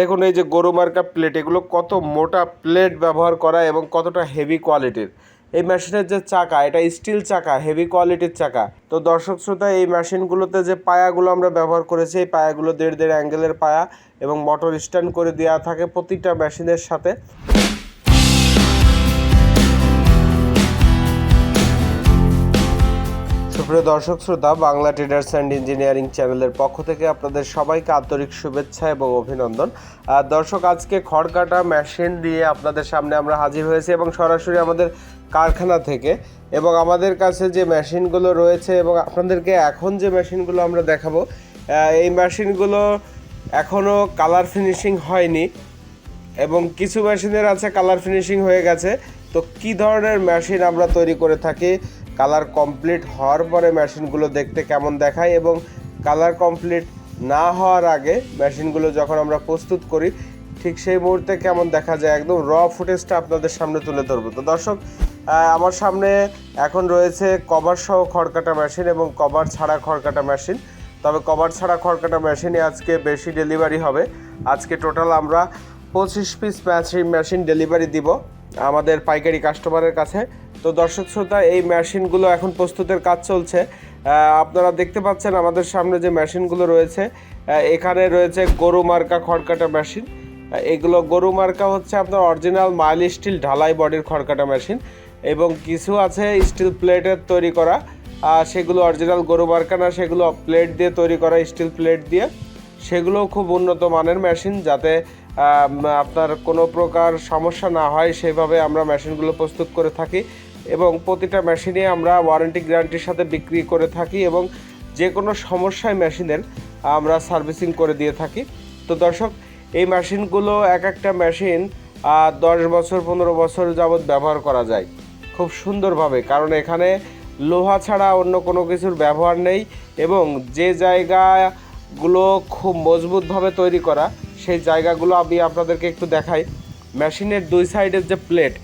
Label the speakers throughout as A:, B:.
A: দেখুন, এই যে গরু মার্কা প্লেট এগুলো কত মোটা প্লেট ব্যবহার করা এবং কতটা হেভি কোয়ালিটির এই মেশিনের যে চাকা, এটা স্টিল চাকা হেভি কোয়ালিটির চাকা। তো দর্শক শ্রোতা, এই মেশিনগুলোতে যে পায়াগুলো আমরা ব্যবহার করেছি, এই পায়াগুলো দেড় দেড় অ্যাঙ্গেলের পায়া এবং মোটর স্ট্যান্ড করে দেওয়া থাকে প্রতিটা মেশিনের সাথে। সুপ্রিয় দর্শক, শ্রোতা, বাংলা ট্রেডার্স অ্যান্ড ইঞ্জিনিয়ারিং চ্যানেলের পক্ষ থেকে আপনাদের সবাইকে আন্তরিক শুভেচ্ছা এবং অভিনন্দন। দর্শক, আজকে খড়কাটা মেশিন দিয়ে আপনাদের সামনে আমরা হাজির হয়েছি এবং সরাসরি আমাদের কারখানা থেকে এবং আমাদের কাছে যে মেশিনগুলো রয়েছে এবং আপনাদেরকে এখন যে মেশিনগুলো আমরা দেখাবো এই মেশিনগুলো এখনও কালার ফিনিশিং হয়নি এবং কিছু মেশিনের আছে কালার ফিনিশিং হয়ে গেছে। তো কি ধরনের মেশিন আমরা তৈরি করে থাকি? কালার কমপ্লিট হওয়ার পরে মেশিনগুলো দেখতে কেমন দেখায় এবং কালার কমপ্লিট না হওয়ার আগে মেশিনগুলো যখন আমরা প্রস্তুত করি, ঠিক সেই মুহূর্তে কেমন দেখা যায় একদম র ফুটেজটা আপনাদের সামনে তুলে ধরবো। তো দর্শক আমার সামনে এখন রয়েছে কভার সহ খড়কাটা মেশিন এবং কভার ছাড়া খড়কাটা মেশিন। তবে কভার ছাড়া খড়কাটা মেশিনে আজকে বেশি ডেলিভারি হবে। আজকে টোটাল আমরা পঁচিশ পিস মেশিন মেশিন ডেলিভারি দিব আমাদের পাইকারি কাস্টমারের কাছে। তো দর্শক শ্রোতা, এই মেশিনগুলো এখন প্রস্তুতের কাজ চলছে। আপনারা দেখতে পাচ্ছেন আমাদের সামনে যে মেশিনগুলো রয়েছে এখানে রয়েছে গরু মার্কা খড়কাটা মেশিন। এগুলো গরু মার্কা হচ্ছে আপনার অরিজিনাল মাইল স্টিল ঢালাই বডির খড়কাটা মেশিন এবং কিছু আছে স্টিল প্লেটের তৈরি করা। সেগুলো অরিজিনাল গরু মার্কা না, সেগুলো প্লেট দিয়ে তৈরি করা স্টিল প্লেট দিয়ে। সেগুলোও খুব উন্নত মানের মেশিন যাতে আপনার কোনো প্রকার সমস্যা না হয়, সেভাবে আমরা মেশিনগুলো প্রস্তুত করে থাকি। এবং প্রতিটা মেশিনে আমরা ওয়ারেন্টি গ্যারান্টির সাথে বিক্রি করে থাকি এবং যে কোনো সমস্যায় মেশিনের আমরা সার্ভিসিং করে দিয়ে থাকি। তো দর্শক, এই মেশিনগুলো এক একটা মেশিন দশ বছর, পনেরো বছর যাবৎ ব্যবহার করা যায়। খুব সুন্দরভাবে, কারণ এখানে লোহা ছাড়া অন্য কোনো কিছুর ব্যবহার নেই এবং যে জায়গাগুলো খুব মজবুতভাবে তৈরি করা, সেই জায়গাগুলো আমি আপনাদেরকে একটু দেখাই। মেশিনের দুই সাইডের যে প্লেট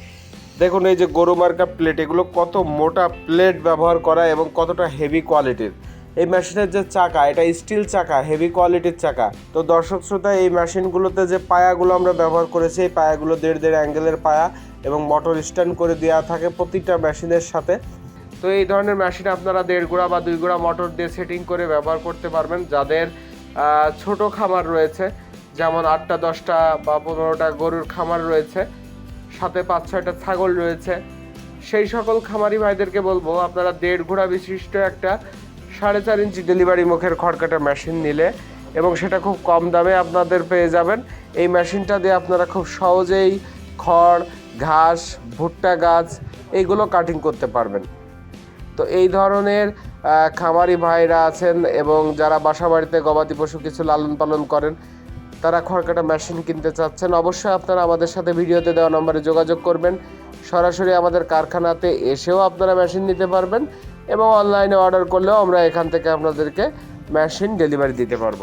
A: দেখুন, এই যে গরু মার্কা প্লেট এগুলো কত মোটা প্লেট ব্যবহার করা এবং কতটা হেভি কোয়ালিটির এই মেশিনের যে চাকা, এটা স্টিল চাকা হেভি কোয়ালিটির চাকা। তো দর্শক শ্রোতা, এই মেশিনগুলোতে যে পায়াগুলো আমরা ব্যবহার করেছি, এই পায়াগুলো দেড় দেড় অ্যাঙ্গেলের পায়া এবং মোটর স্ট্যান্ড করে দেওয়া থাকে প্রতিটা মেশিনের সাথে। তো এই ধরনের মেশিন আপনারা দেড় গোড়া বা দুই গোড়া মোটর দিয়ে সেটিং করে ব্যবহার করতে পারবেন। যাদের ছোট খামার রয়েছে, যেমন আটটা, দশটা বা পনেরোটা গরুর খামার রয়েছে সাথে পাঁচ ছয়টা ছাগল রয়েছে। সেই সকল খামারি ভাইদেরকে বলব, আপনারা দেড় ঘোড়া বিশিষ্ট একটা সাড়ে চার ইঞ্চি ডেলিভারি মুখের খড়কাটা মেশিন নিলে এবং সেটা খুব কম দামে আপনাদের পেয়ে যাবেন। এই মেশিনটা দিয়ে আপনারা খুব সহজেই খড়, ঘাস, ভুট্টা গাছ এইগুলো কাটিং করতে পারবেন। তো এই ধরনের খামারি ভাইরা আছেন এবং যারা বাসা বাড়িতে গবাদি পশু কিছু লালন পালন করেন তারা খড়কাটা মেশিন কিনতে চাচ্ছেন। অবশ্যই আপনারা আমাদের সাথে ভিডিওতে দেওয়া নম্বরে যোগাযোগ করবেন। সরাসরি আমাদের কারখানাতে এসেও আপনারা মেশিন নিতে পারবেন এবং অনলাইনে অর্ডার করলেও আমরা এখান থেকে আপনাদেরকে মেশিন ডেলিভারি দিতে পারব।